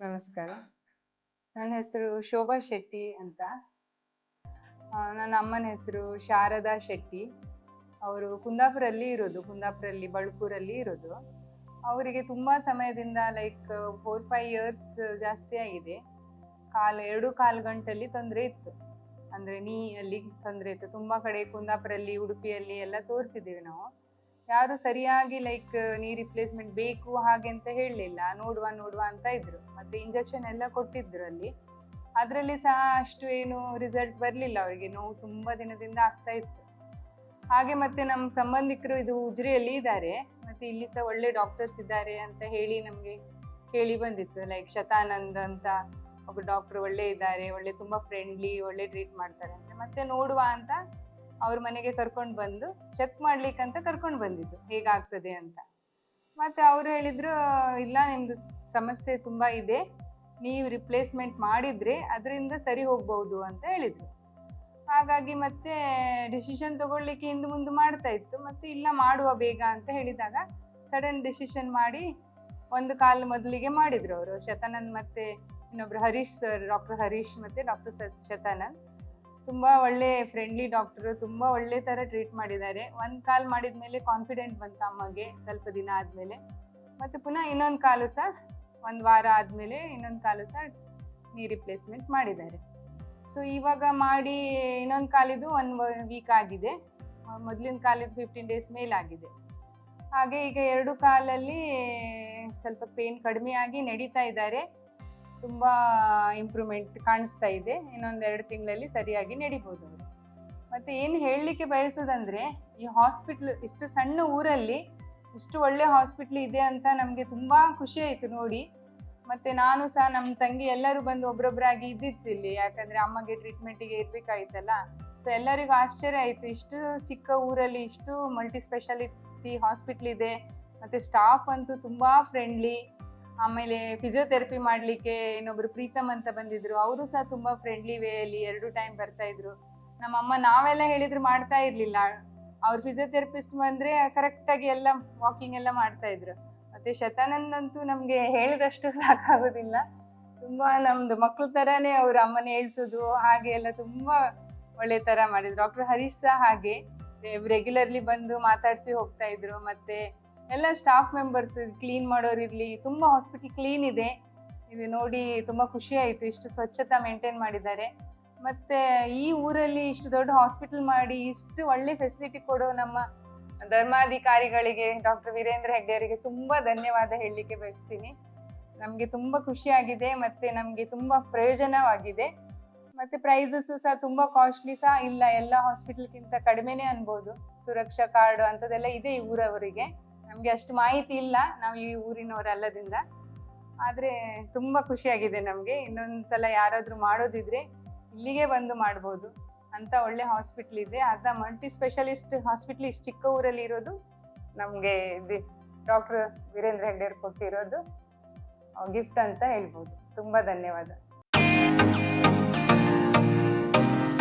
ನಮಸ್ಕಾರ. ನನ್ನ ಹೆಸರು ಶೋಭಾ ಶೆಟ್ಟಿ ಅಂತ. ನನ್ನ ಅಮ್ಮನ ಹೆಸರು ಶಾರದಾ ಶೆಟ್ಟಿ. ಅವರು ಕುಂದಾಪುರಲ್ಲಿ ಇರೋದು, ಕುಂದಾಪುರಲ್ಲಿ, ಬಳ್ಕೂರಲ್ಲಿ ಇರೋದು. ಅವರಿಗೆ ತುಂಬ ಸಮಯದಿಂದ ಲೈಕ್ ಫೋರ್ ಫೈವ್ ಇಯರ್ಸ್ ಜಾಸ್ತಿ ಆಗಿದೆ. ಕಾಲು, ಎರಡು ಕಾಲು ಗಂಟಲ್ಲಿ ತೊಂದರೆ ಇತ್ತು. ಅಂದರೆ ನೀ, ಅಲ್ಲಿ ತೊಂದರೆ ಇತ್ತು. ತುಂಬ ಕಡೆ ಕುಂದಾಪುರಲ್ಲಿ, ಉಡುಪಿಯಲ್ಲಿ ಎಲ್ಲ ತೋರಿಸಿದ್ದೀವಿ ನಾವು. ಯಾರು ಸರಿಯಾಗಿ ಲೈಕ್ ನೀ ರಿಪ್ಲೇಸ್ಮೆಂಟ್ ಬೇಕು ಹಾಗೆ ಅಂತ ಹೇಳಲಿಲ್ಲ. ನೋಡುವ ನೋಡುವ ಅಂತ ಇದ್ರು. ಮತ್ತೆ ಇಂಜೆಕ್ಷನ್ ಎಲ್ಲ ಕೊಟ್ಟಿದ್ರು ಅಲ್ಲಿ. ಅದರಲ್ಲಿ ಸಹ ಅಷ್ಟು ಏನು ರಿಸಲ್ಟ್ ಬರಲಿಲ್ಲ ಅವರಿಗೆ. ನೋವು ತುಂಬ ದಿನದಿಂದ ಆಗ್ತಾ ಇತ್ತು. ಹಾಗೆ ಮತ್ತೆ ನಮ್ಮ ಸಂಬಂಧಿಕರು ಇದು ಉಜ್ರಿಯಲ್ಲಿ ಇದ್ದಾರೆ ಮತ್ತೆ ಇಲ್ಲಿ ಸಹ ಒಳ್ಳೆ ಡಾಕ್ಟರ್ಸ್ ಇದ್ದಾರೆ ಅಂತ ಹೇಳಿ ನಮಗೆ ಕೇಳಿ ಬಂದಿತ್ತು. ಲೈಕ್ ಶತಾನಂದ್ ಅಂತ ಒಬ್ಬ ಡಾಕ್ಟರ್ ಒಳ್ಳೆ ಇದ್ದಾರೆ ಒಳ್ಳೆ ತುಂಬ ಫ್ರೆಂಡ್ಲಿ ಒಳ್ಳೆ ಟ್ರೀಟ್ ಮಾಡ್ತಾರೆ ಅಂತ. ಮತ್ತೆ ನೋಡುವ ಅಂತ ಅವ್ರ ಮನೆಗೆ ಕರ್ಕೊಂಡು ಬಂದು ಚೆಕ್ ಮಾಡ್ಲಿಕ್ಕಂತ ಕರ್ಕೊಂಡು ಬಂದಿದ್ದು. ಹೇಗಾಗ್ತದೆ ಅಂತ. ಮತ್ತೆ ಅವ್ರು ಹೇಳಿದ್ರು, ಇಲ್ಲ, ನಿಮ್ದು ಸಮಸ್ಯೆ ತುಂಬಾ ಇದೆ. ನೀವು ರಿಪ್ಲೇಸ್ಮೆಂಟ್ ಮಾಡಿದ್ರೆ ಅದರಿಂದ ಸರಿ ಹೋಗ್ಬಹುದು ಅಂತ ಹೇಳಿದ್ರು. ಹಾಗಾಗಿ ಮತ್ತೆ ಡಿಸಿಷನ್ ತಗೊಳ್ಳಿಕ್ಕೆ ಹಿಂದೆ ಮುಂದೆ ಮಾಡ್ತಾ ಇತ್ತು. ಮತ್ತೆ ಇಲ್ಲ, ಮಾಡುವ ಬೇಗ ಅಂತ ಹೇಳಿದಾಗ ಸಡನ್ ಡಿಸಿಷನ್ ಮಾಡಿ ಒಂದು ಕಾಲು ಮೊದಲಿಗೆ ಮಾಡಿದ್ರು ಅವರು. ಶತಾನಂದ್ ಮತ್ತೆ ಇನ್ನೊಬ್ರು ಹರೀಶ್ ಸರ್ ಡಾಕ್ಟರ್ ಹರೀಶ್ ಮತ್ತೆ ಡಾಕ್ಟರ್ ಶತಾನಂದ್ ತುಂಬಾ ಒಳ್ಳೆ ಫ್ರೆಂಡ್ಲಿ ಡಾಕ್ಟರ್ ತುಂಬಾ ಒಳ್ಳೆ ತರ ಟ್ರೀಟ್ ಮಾಡಿದ್ದಾರೆ. ಒಂದ್ ಕಾಲ್ ಮಾಡಿದ್ಮೇಲೆ ಕಾನ್ಫಿಡೆಂಟ್ ಬಂತು ಅಮ್ಮಗೆ ಸ್ವಲ್ಪ ದಿನ ಆದ್ಮೇಲೆ. ಮತ್ತೆ ಪುನಃ ಇನ್ನೊಂದು ಕಾಲು ಸಹ, ಒಂದು ವಾರ ಆದ್ಮೇಲೆ ಇನ್ನೊಂದು ಕಾಲು ಸಹ ನೀ ರಿಪ್ಲೇಸ್ಮೆಂಟ್ ಮಾಡಿದ್ದಾರೆ. ಸೊ ಇವಾಗ ಮಾಡಿ ಇನ್ನೊಂದು ಕಾಲಿದು ಒಂದ್ ವೀಕ್ ಆಗಿದೆ. ಮೊದಲಿನ ಕಾಲಿದ್ದು ಫಿಫ್ಟೀನ್ ಡೇಸ್ ಮೇಲಾಗಿದೆ ಹಾಗೆ ಈಗ ಎರಡು ಕಾಲಲ್ಲಿ ಸ್ವಲ್ಪ ಪೇನ್ ಕಡಿಮೆ ಆಗಿ ನಡೀತಾ ಇದ್ದಾರೆ. ತುಂಬ ಇಂಪ್ರೂವ್ಮೆಂಟ್ ಕಾಣಿಸ್ತಾ ಇದೆ. ಇನ್ನೊಂದು ಎರಡು ತಿಂಗಳಲ್ಲಿ ಸರಿಯಾಗಿ ನಡಿಬೋದು ಅವರು ಮತ್ತೆ ಏನು ಹೇಳಲಿಕ್ಕೆ ಬಯಸೋದಂದ್ರೆ, ಈ ಹಾಸ್ಪಿಟ್ಲ್ ಇಷ್ಟು ಸಣ್ಣ ಊರಲ್ಲಿ ಇಷ್ಟು ಒಳ್ಳೆ ಹಾಸ್ಪಿಟ್ಲ್ ಇದೆ ಅಂತ ನಮಗೆ ತುಂಬಾ ಖುಷಿ ಆಯಿತು ನೋಡಿ. ಮತ್ತೆ ನಾನು ಸಹ ನಮ್ಮ ತಂಗಿ ಎಲ್ಲರೂ ಬಂದು ಒಬ್ರೊಬ್ಬರಾಗಿ ಇದ್ದಿತ್ತು ಇಲ್ಲಿ ಯಾಕಂದ್ರೆ ಅಮ್ಮಗೆ ಟ್ರೀಟ್ಮೆಂಟಿಗೆ ಇರಬೇಕಾಯ್ತಲ್ಲ. ಸೊ ಎಲ್ಲರಿಗೂ ಆಶ್ಚರ್ಯ ಆಯಿತು, ಇಷ್ಟು ಚಿಕ್ಕ ಊರಲ್ಲಿ ಇಷ್ಟು ಮಲ್ಟಿ ಸ್ಪೆಷಾಲಿಟಿ ಹಾಸ್ಪಿಟ್ಲ್ ಇದೆ. ಮತ್ತೆ ಸ್ಟಾಫ್ ಅಂತೂ ತುಂಬಾ ಫ್ರೆಂಡ್ಲಿ ಆಮೇಲೆ ಫಿಸಿಯೋಥೆರಪಿ ಮಾಡಲಿಕ್ಕೆ ಇನ್ನೊಬ್ರು ಪ್ರೀತಮ್ ಅಂತ ಬಂದಿದ್ರು. ಅವರು ಸಹ ತುಂಬಾ ಫ್ರೆಂಡ್ಲಿ ವೇ ಅಲ್ಲಿ ಎರಡು ಟೈಮ್ ಬರ್ತಾ ಇದ್ರು. ನಮ್ಮ ಅಮ್ಮ ನಾವೆಲ್ಲ ಹೇಳಿದ್ರು ಮಾಡ್ತಾ ಇರ್ಲಿಲ್ಲ. ಅವ್ರ ಫಿಸಿಯೋಥೆರಪಿಸ್ಟ್ ಬಂದ್ರೆ ಕರೆಕ್ಟ್ ಆಗಿ ಎಲ್ಲ ವಾಕಿಂಗ್ ಎಲ್ಲ ಮಾಡ್ತಾ ಇದ್ರು. ಮತ್ತೆ ಶತಾನಂದ್ ಅಂತೂ ನಮ್ಗೆ ಹೇಳಿದಷ್ಟು ಸಾಕಾಗೋದಿಲ್ಲ. ತುಂಬಾ ನಮ್ದು ಮಕ್ಳ ತರಾನೇ ಅವ್ರ ಅಮ್ಮನ ಹೇಳ್ಸೋದು, ಹಾಗೆ ಎಲ್ಲ ತುಂಬಾ ಒಳ್ಳೆ ತರ ಮಾಡಿದ್ರು. ಡಾಕ್ಟರ್ ಹರೀಶ್ ಸಹ ಹಾಗೆ. ರೆಗ್ಯುಲರ್ಲಿ ಬಂದು ಮಾತಾಡ್ಸಿ ಹೋಗ್ತಾ ಇದ್ರು. ಮತ್ತೆ ಎಲ್ಲ ಸ್ಟಾಫ್ ಮೆಂಬರ್ಸ್ ಕ್ಲೀನ್ ಮಾಡೋರು ಇರ್ಲಿ, ತುಂಬಾ ಹಾಸ್ಪಿಟಲ್ ಕ್ಲೀನ್ ಇದೆ. ಇದು ನೋಡಿ ತುಂಬಾ ಖುಷಿ ಆಯ್ತು, ಇಷ್ಟು ಸ್ವಚ್ಛತಾ ಮೇಂಟೈನ್ ಮಾಡಿದ್ದಾರೆ. ಮತ್ತೆ ಈ ಊರಲ್ಲಿ ಇಷ್ಟು ದೊಡ್ಡ ಹಾಸ್ಪಿಟಲ್ ಮಾಡಿ ಇಷ್ಟು ಒಳ್ಳೆ ಫೆಸಿಲಿಟಿ ಕೊಡೋ ನಮ್ಮ ಧರ್ಮಾಧಿಕಾರಿಗಳಿಗೆ ಡಾಕ್ಟರ್ ವೀರೇಂದ್ರ ಹೆಗ್ಡೆ ಅವರಿಗೆ ತುಂಬಾ ಧನ್ಯವಾದ ಹೇಳಲಿಕ್ಕೆ ಬಯಸ್ತೀನಿ. ನಮಗೆ ತುಂಬಾ ಖುಷಿಯಾಗಿದೆ ಮತ್ತೆ ನಮಗೆ ತುಂಬಾ ಪ್ರಯೋಜನವಾಗಿದೆ. ಮತ್ತೆ ಪ್ರೈಸಸ್ ಸಹ ತುಂಬಾ ಕಾಸ್ಟ್ಲಿ ಸಹ ಇಲ್ಲ, ಎಲ್ಲ ಹಾಸ್ಪಿಟಲ್ಗಿಂತ ಕಡಿಮೆನೆ ಅನ್ಬೋದು. ಸುರಕ್ಷಾ ಕಾರ್ಡ್ ಅಂಥದ್ದೆಲ್ಲ ಇದೆ ಈ ಊರವರಿಗೆ. ನಮ್ಗೆ ಅಷ್ಟು ಮಾಹಿತಿ ಇಲ್ಲ, ನಾವು ಈ ಊರಿನವರಲ್ಲದಿಂದ. ಆದ್ರೆ ತುಂಬಾ ಖುಷಿಯಾಗಿದೆ ನಮ್ಗೆ. ಇನ್ನೊಂದ್ಸಲ ಯಾರಾದ್ರೂ ಮಾಡೋದಿದ್ರೆ ಇಲ್ಲಿಗೆ ಬಂದು ಮಾಡ್ಬೋದು. ಅಂತ ಒಳ್ಳೆ ಹಾಸ್ಪಿಟ್ಲ್ ಇದೆ. ಅದ ಮಲ್ಟಿ ಸ್ಪೆಷಲಿಸ್ಟ್ ಹಾಸ್ಪಿಟ್ಲ್ ಇಷ್ಟು ಚಿಕ್ಕ ಊರಲ್ಲಿ ಇರೋದು ನಮ್ಗೆ ಡಾಕ್ಟರ್ ವೀರೇಂದ್ರ ಹೆಗ್ಡೆ ಅವ್ರು ಕೊಟ್ಟಿರೋದು. ಗಿಫ್ಟ್ ಅಂತ ಹೇಳ್ಬೋದು. ತುಂಬಾ ಧನ್ಯವಾದ.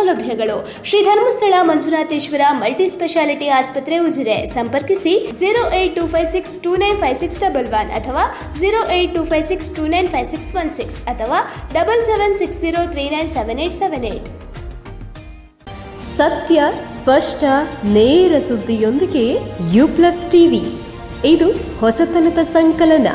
ಸೌಲಭ್ಯಗಳು. ಶ್ರೀ ಧರ್ಮಸ್ಥಳ ಮಂಜುನಾಥೇಶ್ವರ ಮಲ್ಟಿ ಸ್ಪೆಷಾಲಿಟಿ ಆಸ್ಪತ್ರೆ ಉಜಿರೆ. ಸಂಪರ್ಕಿಸಿ zero eight two five six two nine five six double one ಅಥವಾ zero eight two five six two nine five six one six ಅಥವಾ double seven six zero three nine seven eight seven eight ಸತ್ಯ, ಸ್ಪಷ್ಟ, ನೇರ ಸುದ್ದಿಯೊಂದಿಗೆ you plus TV ಇದು ಹೊಸತನದ ಸಂಕಲನ.